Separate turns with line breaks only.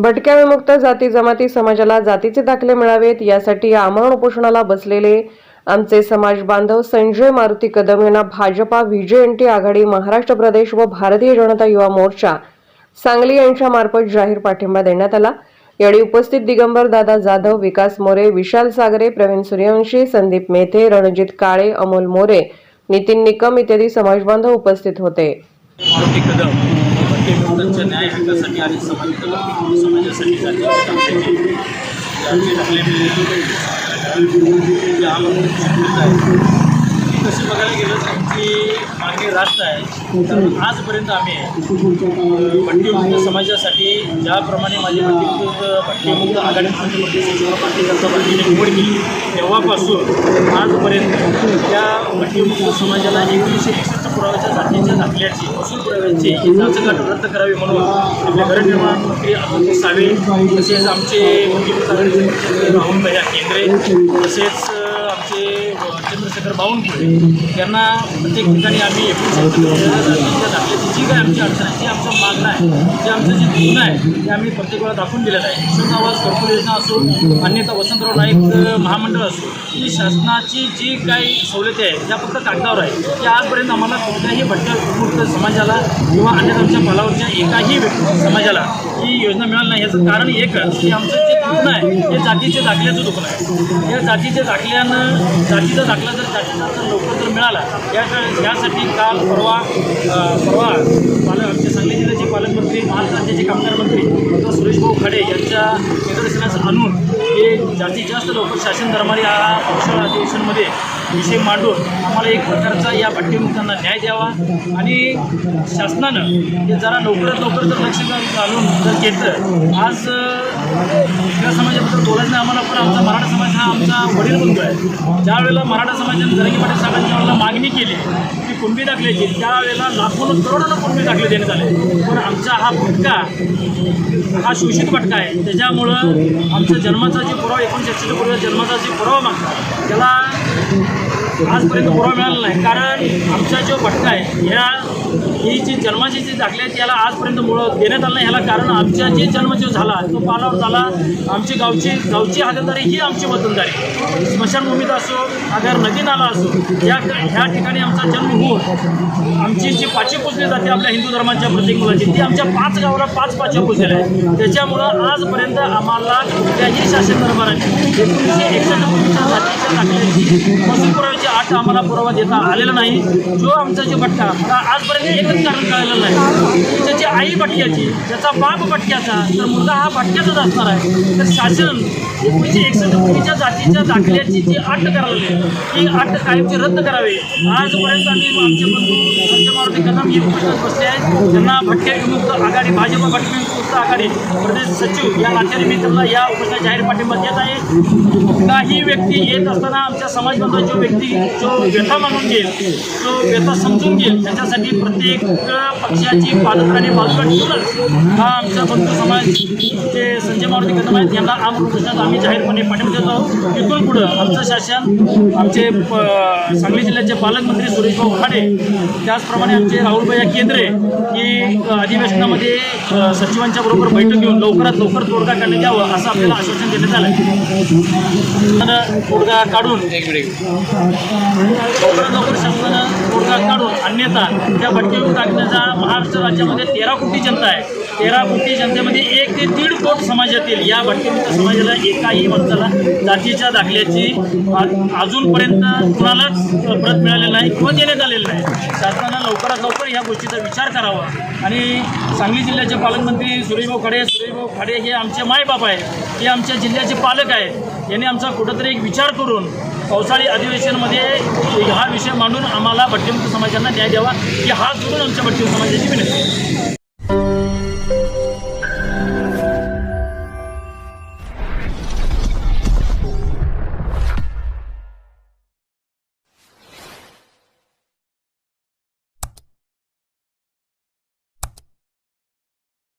भटक्या विमुक्त जाती जमाती समाजाला जातीचे दाखले मिळावेत यासाठी आमरण उपोषणाला बसलेले आमचे समाज बांधव संजय मारुती कदम यांना भाजपा व्हीजेएनटी आघाडी महाराष्ट्र प्रदेश व भारतीय जनता युवा मोर्चा सांगली यांच्या मार्फत जाहीर पाठिंबा देण्यात आला. यावेळी उपस्थित दिगंबर दादा जाधव विकास मोरे विशाल सागरे प्रवीण सूर्यवंशी संदीप मेथे रणजित काळे अमोल मोरे नितीन निकम इत्यादी समाजबांधव उपस्थित होते
मारुती कदम भटके विमुक्तांच्या न्याय हक्कासाठी आणि समाज समाजासाठी जातीचे आपले जे आम्हाला आहे तसे बघायला गेलं तर आमची मागणी रास्त आहे. कारण आजपर्यंत आम्ही अ, भटकेमुक्त समाजासाठी ज्याप्रमाणे माझी भटकेमुक्त भटकेमुक्त आघाडी भारतीय पार्टीने निवड केली तेव्हापासून आजपर्यंत त्या भटकेमुक्त समाजाला एकोणीसशे एकसष्ट पुराव्याच्या जातीच्या दाखल्याची वसूल पुराव्यांची ही रद्द करावी म्हणून आपले गृहनिर्माण मंत्री अतुल सावे तसेच आमचे भटकेमुक्त आघाडीचे राहुल भैया केंद्रे तसेच चंद्रशेखर बावनकुळे. यांना प्रत्येक ठिकाणी आम्ही एकोणीसशे दाखल्याची जी काय आमची अडचण आहे जी आमचं मागणं आहे. जे आमचं जे गुन्हा आहे ते आम्ही प्रत्येक वेळा दाखवून दिलेलं आहे. किशोर आवाज घरकुल योजना असो अन्यथा वसंतराव नाईक महामंडळ असो ही शासनाची जी काही सवलती आहे त्या फक्त कागदावर आहे. की आजपर्यंत आम्हाला कोणत्याही भटक्या समाजाला किंवा अन्य आमच्या पालावरच्या एकाही व्यक्ती समाजाला ही योजना मिळाली नाही. याचं कारण एकच की आमचं नाही आहे हे जातीच्या दाखल्याचं दुखणं आहे. या जातीच्या दाखल्यानं जातीचा दाखला जर जातीचा जर लवकर जर मिळाला या यासाठी काल परवा परवा पालक आमचे सांगली जिल्ह्याचे पालकमंत्री महाराष्ट्राचे कामगार मंत्री डॉक्टर सुरेश भाऊ खाडे यांच्या निदर्शनास आणून हे जास्तीत जास्त लोक शासन दरबारी या अधिवेशनमध्ये विषय मांडून आम्हाला एक प्रकारचा या भटकेमुक्तांना न्याय द्यावा. आणि शासनानं हे जरा लवकरात लवकर जर लक्ष घालून जर घेतलं आज या समाजाबद्दल बोलायचं आम्हाला पण आमचा मराठा समाज हा आमचा वडील बंधू आहे. ज्यावेळेला मराठा समाजाने जरंगी पाटील साहेबांनी वेळेला मागणी केली की कुणबी दाखल्याची त्यावेळेला लाखोनं करोडोला कुणबी दाखले देण्यात आले. पण आमचा हा भटका हा शोषित भटका आहे. त्याच्यामुळं आमचा जन्माचा जे पुरावा एकोणीसशे पूर्वी जन्माचा जे पुरावा मागतात त्याला आजपर्यंत पुरावा मिळाला नाही. कारण आमचा जो भटका आहे ह्या ही जी जन्माची जी दाखले आहे त्याला आजपर्यंत मुळं देण्यात आलं नाही. ह्याला कारण आमचा जे जन्म जो झाला तो पालावर झाला. आमची गावची गावची हागणदारी ही आमची वतनदारी. स्मशानभूमीत असो अगर नदी नाला असो या ह्या ठिकाणी आमचा जन्म होऊन आमची जी पाचवी पुजली जाते आपल्या हिंदू धर्माच्या प्रत्येक मुलाची ती आमच्या पाच गावाला पाच पाच्या पुजलेल्या आहे. त्याच्यामुळं आजपर्यंत आम्हाला त्याही शासन दरबाराची एकोणीसशे एकसष्ट जातीच्या पुराव्याची आठ आम्हाला पुरावा देता आलेला नाही. जो आमचा जो भट्टा मला आजपर्यंत एकच कारण कळलेलं नाही. त्याची आई भटक्याची त्याचा बाप भटक्याचा तर मुलगा हा भटक्याचाच असणार आहे. तर शासन एकोणीसशे एकसष्ट कोटीच्या जातीच्या दाखल्याची जी अट करावी ती अट कायमची रद्द करावी. आजपर्यंत आम्ही आमचे बंधू संजय मारुती कदम हे उपस्थित बसले आहेत. त्यांना भटक्या विमुक्त आघाडी भाजप भटके विमुक्त आघाडी प्रदेश सचिव या नात्याने मी त्यांना या उपस्थित जाहीर पाठिंबा देत आहे. काही व्यक्ती येत असताना आमच्या समाज बांधवाची व्यक्ती जो व्यथा मागून घेईल जो व्यथा समजून घेईल त्याच्यासाठी प्रत्येक पक्षाची पालक आणि बाजूला ठेवूनच हा आमचा बंधू समाज जे संजय मारुती कदम आहेत यांना आम आम्ही जाहीरपणे पाठिंबा देतो इथून पुढं आमचं शासन आमचे सांगली जिल्ह्याचे पालकमंत्री सुरेशभाऊ खाडे त्याचप्रमाणे आमचे राहुलभैया केंद्रे की अधिवेशनामध्ये सचिवांच्या बरोबर बैठक घेऊन लवकरात लवकर तोडगा काढण्यात यावं असं आपल्याला आश्वासन देण्यात आलं तर तोडगा काढून लवकरात लवकर तोडगा काढून अन्यथा त्या भटके टाकण्याचा महाराष्ट्र राज्यामध्ये तेरा कोटी जनता आहे. तेरा कोटी जनतेमध्ये एक ते दीड कोट समाजातील या भटकेमुक्त समाजाला एकाही माणसाला जातीच्या दाखल्याची अजूनपर्यंत कुणालाच प्रत मिळालेली नाही किंवा देण्यात आलेलं नाही. शासनानं लवकरात लवकर ह्या गोष्टीचा विचार करावा. आणि सांगली जिल्ह्याचे पालकमंत्री सुरेशभाऊ खडे सुरेशभाऊ खडे हे आमचे मायबाप आहेत. हे आमच्या जिल्ह्याचे पालक आहेत. यांनी आमचा कुठंतरी एक विचार करून पावसाळी अधिवेशनमध्ये हा विषय मांडून आम्हाला भटकेमुक्त समाजांना न्याय द्यावा की हा सोडून आमच्या भटकेमुक्त समाजाची विनंती.